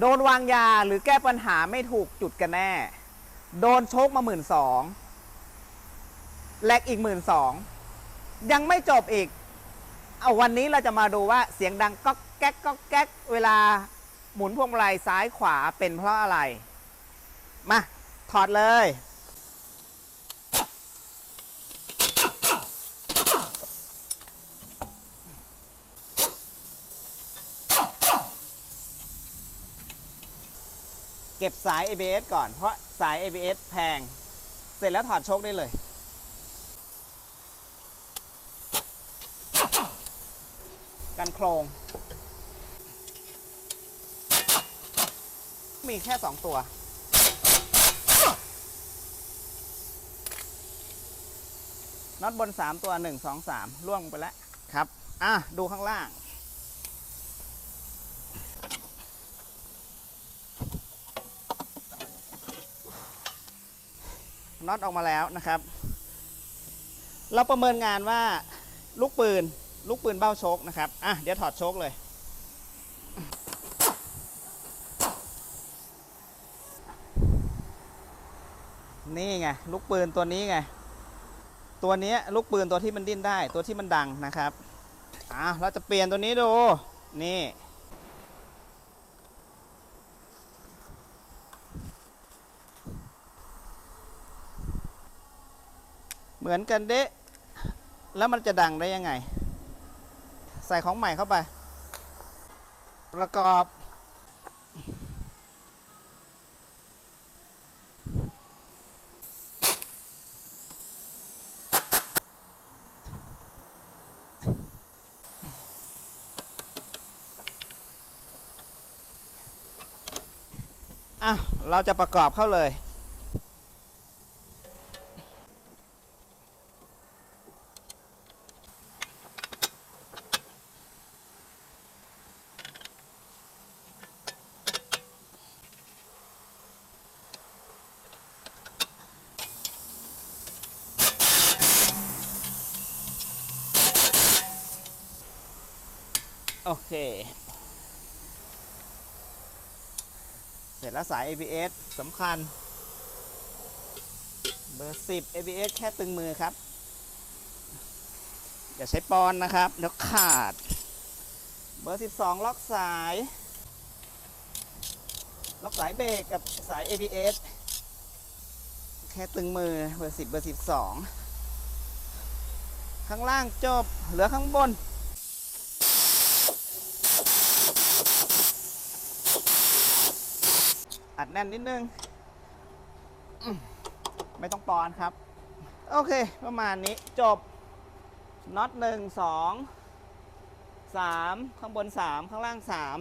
โดนวางยาหรือแก้ปัญหาไม่ถูกจุดกันแน่ โดนโชคมาหมื่นสองแลกอีกหมื่นสองยังไม่จบอีก เอาวันนี้เราจะมาดูว่าเสียงดังก๊อกแก๊กก๊อกแก๊กเวลาหมุนพวงมาลัยซ้ายขวาเป็นเพราะอะไร มา ถอดเลย เก็บสาย ABS ก่อน เพราะสาย ABS แพง เสร็จแล้วถอดโชคได้เลย กันโครง มีแค่ 2 ตัว น็อตบน 3 ตัว 1 2 3ล่วงไปแล้วครับ อะ ดูข้างล่าง น็อตออกมาแล้วนะครับ เราประเมินงานว่าลูกปืนลูกปืนเบ้าโชกนะครับ อะ เดี๋ยวถอดโชกเลย นี่ไงลูกปืนตัวนี้ไง ตัวนี้ลูกปืนตัวที่มันดิ้นได้ ตัวที่มันดังนะครับ อะเราจะเปลี่ยนตัวนี้ดู นี่ เหมือนกันเดะแล้วมันจะดังได้ยังไง ใส่ของใหม่เข้าไป ประกอบ อะ เราจะประกอบเข้าเลย โอเค เสร็จแล้วสาย ABS สำคัญ เบอร์ 10 ABS แค่ตึงมือครับ อย่าใช้ปอนนะครับเดี๋ยวขาด เบอร์ 12 ล็อกสาย ล็อกสายเบรกกับสาย ABS แค่ตึงมือ เบอร์ 10 เบอร์ 12 ข้างล่างจบ เหลือข้างบน ดแน่นนิดนึง ไม่ต้องปอนครับ โอเค ประมาณนี้จบน็อตหนึ่งสองสามข้างบนสามข้างล่างสาม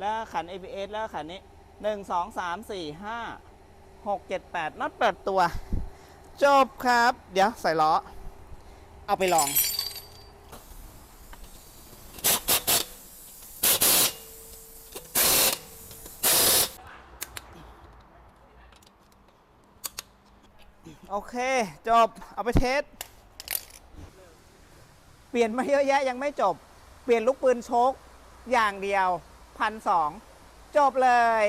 แล้วขัน ABS แล้วขันนี้หนึ่งสองสามสี่ห้าหกเจ็ดแปดน็อตแปดตัว จบครับ เดี๋ยวใส่ล้อ เอาไปลอง โอเค จบ เอาไปเทส เปลี่ยนมาเยอะแยะยังไม่จบ เปลี่ยนลูกปืนโชกอย่างเดียวพันสองจบเลย